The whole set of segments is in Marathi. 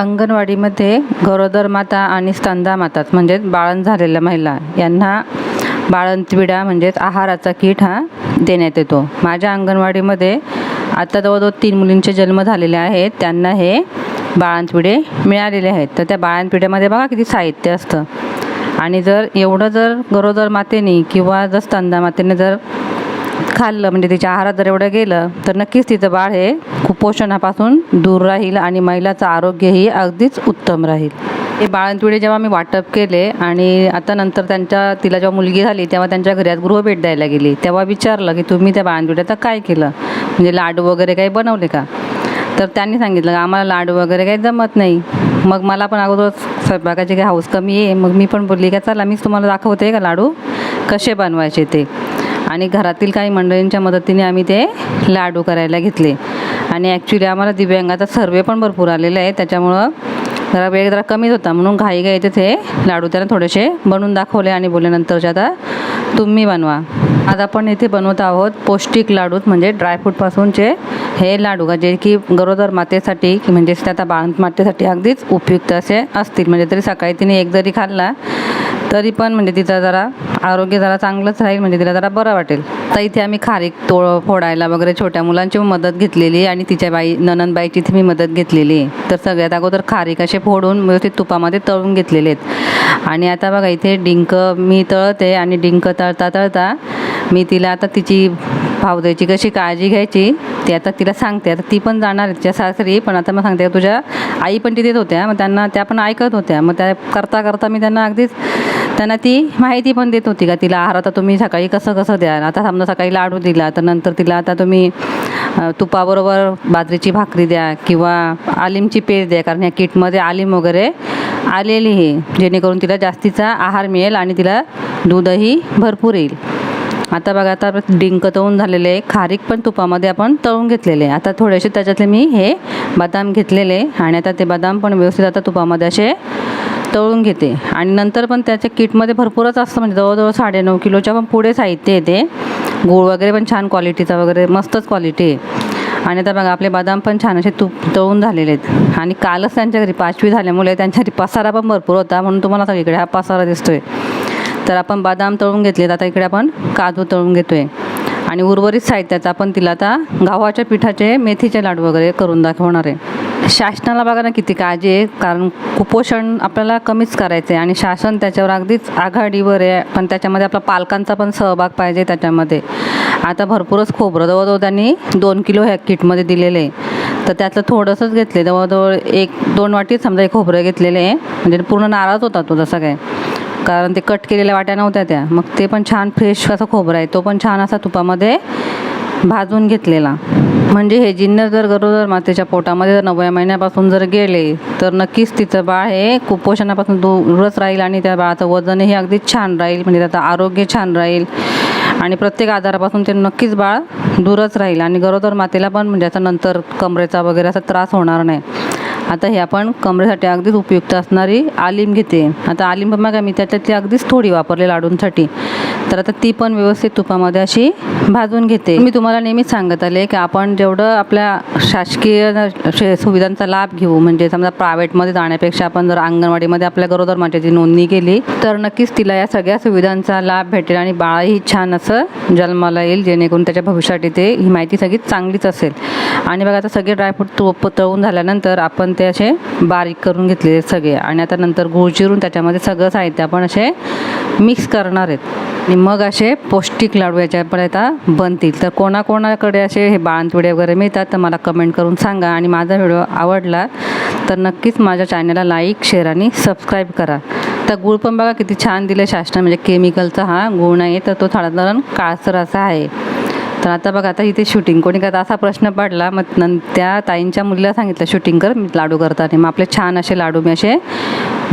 अंगणवाडीमध्ये गरोदर माता आणि स्तंदा माता म्हणजेच बाळण झालेल्या महिला यांना बाळंतविडा म्हणजेच आहाराचा किट हा देण्यात येतो. माझ्या अंगणवाडीमध्ये आता जवळजवळ तीन मुलींचे जन्म झालेले आहेत. त्यांना हे बाळंतविडे मिळालेले आहेत. तर त्या बाळंतविड्यामध्ये बघा किती साहित्य असतं. आणि जर एवढं जर गरोदर मातेने किंवा जर स्तंदा मातेने जर खाल्लं म्हणजे तिच्या आहारात जर एवढं गेलं तर नक्कीच तिचं बाळ हे कुपोषणापासून दूर राहील आणि महिलाचं आरोग्यही अगदीच उत्तम राहील. हे बाळंतविडे जेव्हा मी वाटप केले आणि आता नंतर त्यांच्या तिला जेव्हा मुलगी झाली तेव्हा त्यांच्या घरात गृहभेट द्यायला गेली तेव्हा विचारलं की तुम्ही त्या बाळंतविड्याचं काय केलं? म्हणजे लाडू वगैरे काही बनवले का? तर त्यांनी सांगितलं आम्हाला लाडू वगैरे काही जमत नाही. मग मला पण अगोदर स्वयंपाकाची काही हाऊस कमी आहे. मग मी पण बोलली का चला मीच तुम्हाला दाखवते का लाडू? कसे बनवायचे ते? आणि घरातील काही मंडळींच्या मदतीने आम्ही ते लाडू करायला घेतले. आणि ॲक्च्युली आम्हाला दिव्यांगाचा सर्वे पण भरपूर आलेला आहे. त्याच्यामुळं जरा वेळ जरा कमीच होता. म्हणून घाई घाई ते लाडू त्यांना थोडेसे बनवून दाखवले आणि बोलल्यानंतरचे आता तुम्ही बनवा. आज आपण इथे बनवत आहोत पौष्टिक लाडूत म्हणजे ड्रायफ्रूटपासूनचे हे लाडू का जे की गरोदर मातेसाठी की म्हणजे त्या आता बाळंत मातेसाठी अगदीच उपयुक्त असे असतील. म्हणजे तरी सकाळी तिने एक जरी खाल्ला तरी पण म्हणजे तिचं जरा आरोग्य जरा चांगलंच राहील म्हणजे तिला जरा बरं वाटेल. तर इथे आम्ही खारीक तोळ फोडायला वगैरे छोट्या मुलांची मदत घेतलेली आहे आणि तिच्या बाई ननंदबाईची इथे मी मदत घेतलेली. आहे तर सगळ्यात अगोदर खारीक असे फोडून व्यवस्थित तुपामध्ये तळून घेतलेले आहेत. आणि आता बघा इथे डिंक मी तळते आणि डिंक तळता तळता मी तिला आता तिची भावजाईची कशी काळजी घ्यायची ते आता तिला सांगते आता ती पण जाणार आहे तिच्या सासरी पण आता मग सांगते तुझ्या आई पण तिथेच होत्या मग त्यांना त्या पण ऐकत होत्या मग त्या करता करता मी त्यांना अगदीच त्यांना ती माहिती पण देत होती का तिला आहार आता तुम्ही सकाळी कसं कसं द्या आता समजा सकाळी लाडू दिला तर नंतर तिला आता तुम्ही तुपाबरोबर बाजरीची भाकरी द्या किंवा आलिमची पेज द्या कारण ह्या किटमध्ये आलिम वगैरे आलेली आहे जेणेकरून तिला जास्तीचा आहार मिळेल आणि तिला दूधही भरपूर येईल. आता बघा आता डिंक तळून झालेले आहे. खारीक पण तुपामध्ये आपण तळून घेतलेले आहे. आता थोडेसे त्याच्यातले मी हे बदाम घेतलेले आणि आता ते बदाम पण व्यवस्थित आता तुपामध्ये असे तळून घेते. आणि नंतर पण त्याच्या किटमध्ये भरपूरच असतं. म्हणजे जवळजवळ साडेनऊ किलोच्या पण पुढे साहित्य येते गूळ वगैरे पण छान क्वालिटीचा वगैरे मस्तच क्वालिटी आहे. आणि आता बघा आपले बदाम पण छान असे तूप तळून झालेले आहेत. आणि कालच त्यांच्या घरी पाचवी झाल्यामुळे त्यांच्या घरी पसारा पण भरपूर होता. म्हणून तुम्हाला सगळीकडे हा पसारा दिसतोय. तर आपण बदाम तळून घेतलेत. आता इकडे आपण काजू तळून घेतोय. आणि उर्वरित साहित्याचा आपण तिला आता गव्हाच्या पिठाचे मेथीचे लाडू वगैरे करून दाखवणार आहे. शासनाला बघा ना किती काळजी आहे कारण कुपोषण आपल्याला कमीच करायचं आहे आणि शासन त्याच्यावर अगदीच आघाडीवर आहे. पण त्याच्यामध्ये आपला पालकांचा पण सहभाग पाहिजे त्याच्यामध्ये. आता भरपूरच खोबरं जवळजवळ त्यांनी दोन किलो ह्या किटमध्ये दिलेले आहे. तर त्यातलं थोडंसंच घेतले जवळजवळ एक दोन वाटीच समजा एक खोबरं घेतलेले आहे. म्हणजे पूर्ण नाराज होता तो जसा काय. कारण ते कट केलेल्या वाट्या नव्हत्या त्या. मग ते पण छान फ्रेश असा खोबरा आहे. तो पण छान असा तुपामध्ये भाजून घेतलेला. म्हणजे हे जिन्नर जर गरोदर मातेच्या पोटामध्ये जर नवव्या महिन्यापासून जर गेले तर नक्कीच तिचं बाळ हे कुपोषणापासून दूरच राहील आणि त्या बाळाचं वजनही अगदीच छान राहील. म्हणजे त्याचं आरोग्य छान राहील. आणि प्रत्येक आजारापासून ते नक्कीच बाळ दूरच राहील. आणि गरोदर मातेला पण म्हणजे आता नंतर कमरेचा वगैरे असा त्रास होणार नाही. आता हे आपण कमरेसाठी अगदीच उपयुक्त असणारी आलिंब घेते. आता आलिम पण बघा मी त्याच्यातली अगदीच थोडी वापरले लाडूंसाठी. तर आता ती पण व्यवस्थित तुपामध्ये अशी भाजून घेते. मी तुम्हाला नेहमीच सांगत आले की आपण जेवढं आपल्या शासकीय शे- सुविधांचा लाभ घेऊ म्हणजे समजा प्रायव्हेटमध्ये जाण्यापेक्षा आपण जर अंगणवाडीमध्ये आपल्या गरोदर मातेची नोंदणी केली तर नक्कीच तिला या सगळ्या सुविधांचा लाभ भेटेल आणि बाळही छान असं जन्माला येईल जेणेकरून त्याच्या भविष्यासाठी ते ही माहिती सगळी चांगलीच असेल. आणि बघा आता सगळे ड्रायफ्रूट तुप तळून झाल्यानंतर आपण ते असे बारीक करून घेतलेले सगळे. आणि आता नंतर गूळ चिरून त्याच्यामध्ये सगळं साहित्य आपण असे मिक्स करणार आहेत. आणि मग असे पौष्टिक लाडू याच्या पण आता बनतील. तर कोणाकोणाकडे असे हे बाळंतविडे वगैरे मिळतात तर मला कमेंट करून सांगा. आणि माझा व्हिडिओ आवडला तर नक्कीच माझ्या चॅनलला लाईक शेअर आणि सबस्क्राईब करा. तर गूळ पण बघा किती छान दिलं शासना म्हणजे केमिकलचा हा गुळ नाही आहे तर तो साधारण काळसर असा आहे. तर आता बघा आता इथे शूटिंग कोणी करता असा प्रश्न पडला मग नं त्या ताईंच्या मुलीला सांगितलं शूटिंग कर मी लाडू करताना मग आपले छान असे लाडू मी असे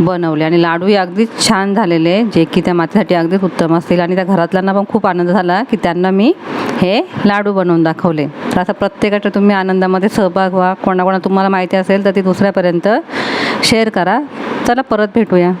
बनवले. आणि लाडूही अगदीच छान झालेले जे की त्या मातेसाठी अगदीच उत्तम असतील. आणि त्या घरातल्यांना पण खूप आनंद झाला की त्यांना मी हे लाडू बनवून दाखवले. तर असं प्रत्येकाच्या तुम्ही आनंदामध्ये सहभाग व्हा. कोणाकोणा तुम्हाला माहिती असेल तर ती दुसऱ्यापर्यंत शेअर करा. चला परत भेटूया.